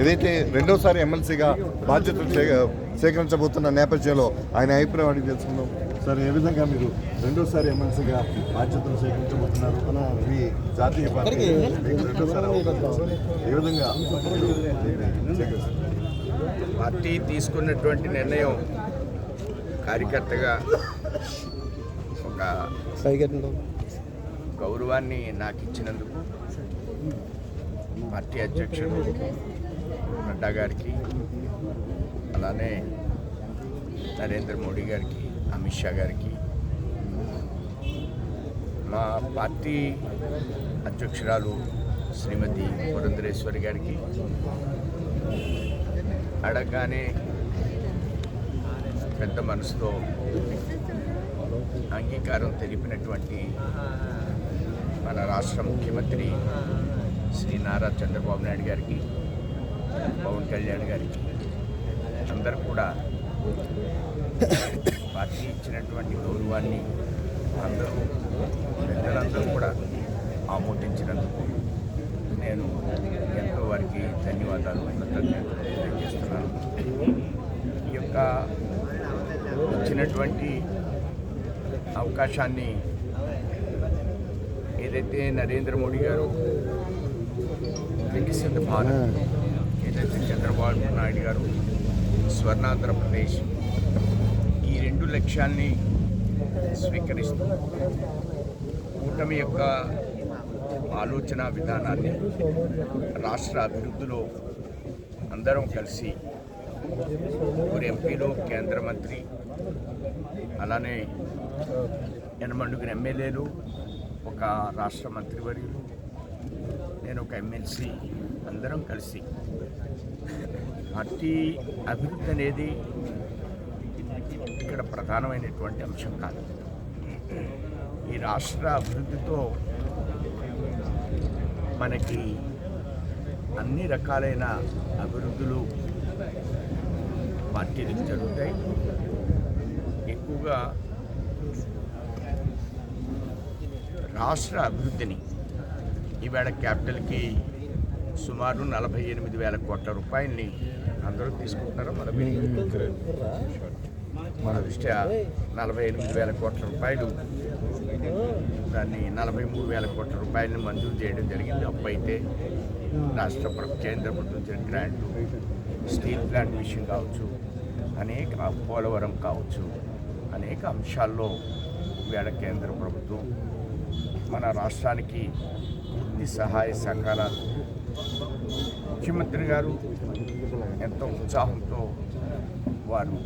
ఏదైతే రెండోసారి ఎమ్మెల్సీగా బాధ్యతలు స్వీకరించబోతున్న నేపథ్యంలో ఆయన అభిప్రాయం అడిగి తెలుసుకుందాం. సార్ ఏ విధంగా మీరు రెండోసారి ఎమ్మెల్సీగా బాధ్యతలు స్వీకరించబోతున్నారు మీ జాతీయ పార్టీ రెండోసారి. ఏ విధంగా పార్టీ తీసుకున్నటువంటి నిర్ణయం కార్యకర్తగా ఒక గౌరవాన్ని నాకు ఇచ్చినందుకు పార్టీ అధ్యక్షుడు నడ్డా గారికి అలానే నరేంద్ర మోడీ గారికి అమిత్ షా గారికి మా పార్టీ అధ్యక్షురాలు శ్రీమతి పురంధరేశ్వరి గారికి అడగగానే పెద్ద మనసుతో అంగీకారం తెలిపినటువంటి మన రాష్ట్ర ముఖ్యమంత్రి శ్రీ నారా చంద్రబాబు నాయుడు గారికి పవన్ కళ్యాణ్ గారికి అందరు కూడా పార్టీ ఇచ్చినటువంటి గౌరవాన్ని అందరూ పెద్దలందరూ కూడా ఆమోదించినందుకు నేను ఎంతో వారికి ధన్యవాదాలు కృతజ్ఞతలు తెలియజేస్తున్నాను. ఈ యొక్క ఇచ్చినటువంటి అవకాశాన్ని ఏదైతే నరేంద్ర మోడీ గారు వికసిత భారత్ ఏదైతే చంద్రబాబు నాయుడు గారు స్వర్ణాంధ్రప్రదేశ్ ఈ రెండు లక్ష్యాల్ని స్వీకరిస్తూ కూటమి యొక్క ఆలోచన విధానాన్ని రాష్ట్ర అభివృద్ధిలో అందరం కలిసి ఒక ఎంపీలు కేంద్ర మంత్రి అలానే ఎనమండుగురు ఎమ్మెల్యేలు ఒక రాష్ట్ర మంత్రివర్యులు నేను ఒక ఎమ్మెల్సీ అందరం కలిసి పార్టీ అభివృద్ధి అనేది ఇక్కడ ప్రధానమైనటువంటి అంశం కాదు. ఈ రాష్ట్ర అభివృద్ధితో మనకి అన్ని రకాలైన అభివృద్ధులు పార్టీలకు జరుగుతాయి. ఎక్కువగా రాష్ట్ర అభివృద్ధిని ఈవేళ క్యాపిటల్కి సుమారు నలభై ఎనిమిది వేల కోట్ల రూపాయలని అందరూ తీసుకుంటున్నారు. మన మన దృష్ట్యా నలభై ఎనిమిది వేల కోట్ల రూపాయలు. దాన్ని నలభై మూడు వేల కోట్ల రూపాయలని మంజూరు చేయడం జరిగింది. అప్పు అయితే రాష్ట్ర ప్రభుత్వ కేంద్ర ప్రభుత్వం ఇచ్చిన గ్రాంటు స్టీల్ ప్లాంట్ విషయం కావచ్చు అనేక పోలవరం కావచ్చు అనేక అంశాల్లో వేళ కేంద్ర ప్రభుత్వం మన రాష్ట్రానికి పూర్తి సహాయ సహకారాలు ముఖ్యమంత్రి గారు ఎంతో ఉత్సాహంతో వారు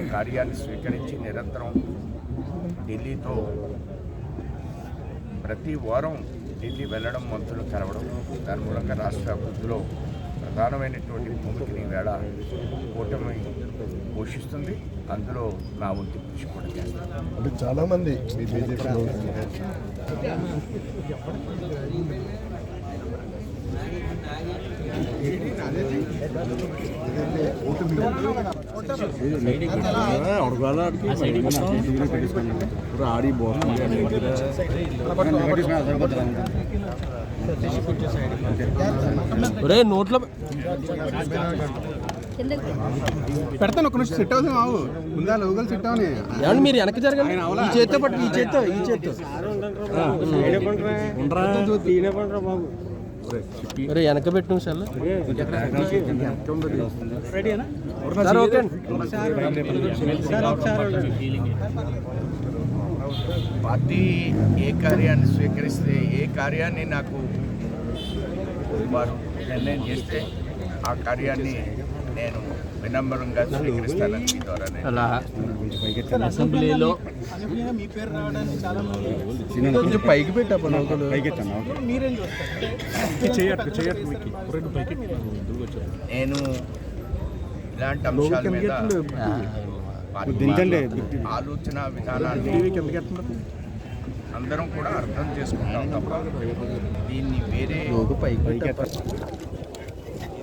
ఈ కార్యాన్ని స్వీకరించి నిరంతరం ఢిల్లీతో ప్రతి వారం ఢిల్లీ వెళ్ళడం మంత్రులు కలవడం దాని మూలంగా రాష్ట్ర అభివృద్ధిలో ప్రధానమైనటువంటి భూమికని వేళ కూటమి పోషిస్తుంది. అందులో నా వంతు కృషి కూడా చేస్తాను. అంటే చాలా ఆడి ఒరే నోట్లో పెడతాను ఒక నిమిషం సెట్ అవుతుంది మావు. ముందా లోగల్ సెట్ అవని ఏమండి మీరు వెనక్కి జరగండి. ఈ చేత్తో పట్టు ఈ చేత్తో ఈ చేత్తో. మరి వెనక పెట్టు సార్ సార్ ఓకే పార్టీ ఏ కార్యాన్ని స్వీకరిస్తే ఏ కార్యాన్ని నాకు వారు నిర్ణయం చేస్తే ఆ కార్యాన్ని నేను వినమ్రంగా స్వీకరిస్తానని మీ ద్వారా నేను అసెంబ్లీలో మీ పేరు రావడానికి చాలా మంది కొంచెం పైకి పెట్టా నౌకలు మీరేం చూస్తారు నేను ఇలాంటి అంశాల మీద ఆలోచన విధానాన్ని అందరం కూడా అర్థం చేసుకుంటాం తప్ప దీన్ని వేరే పైకి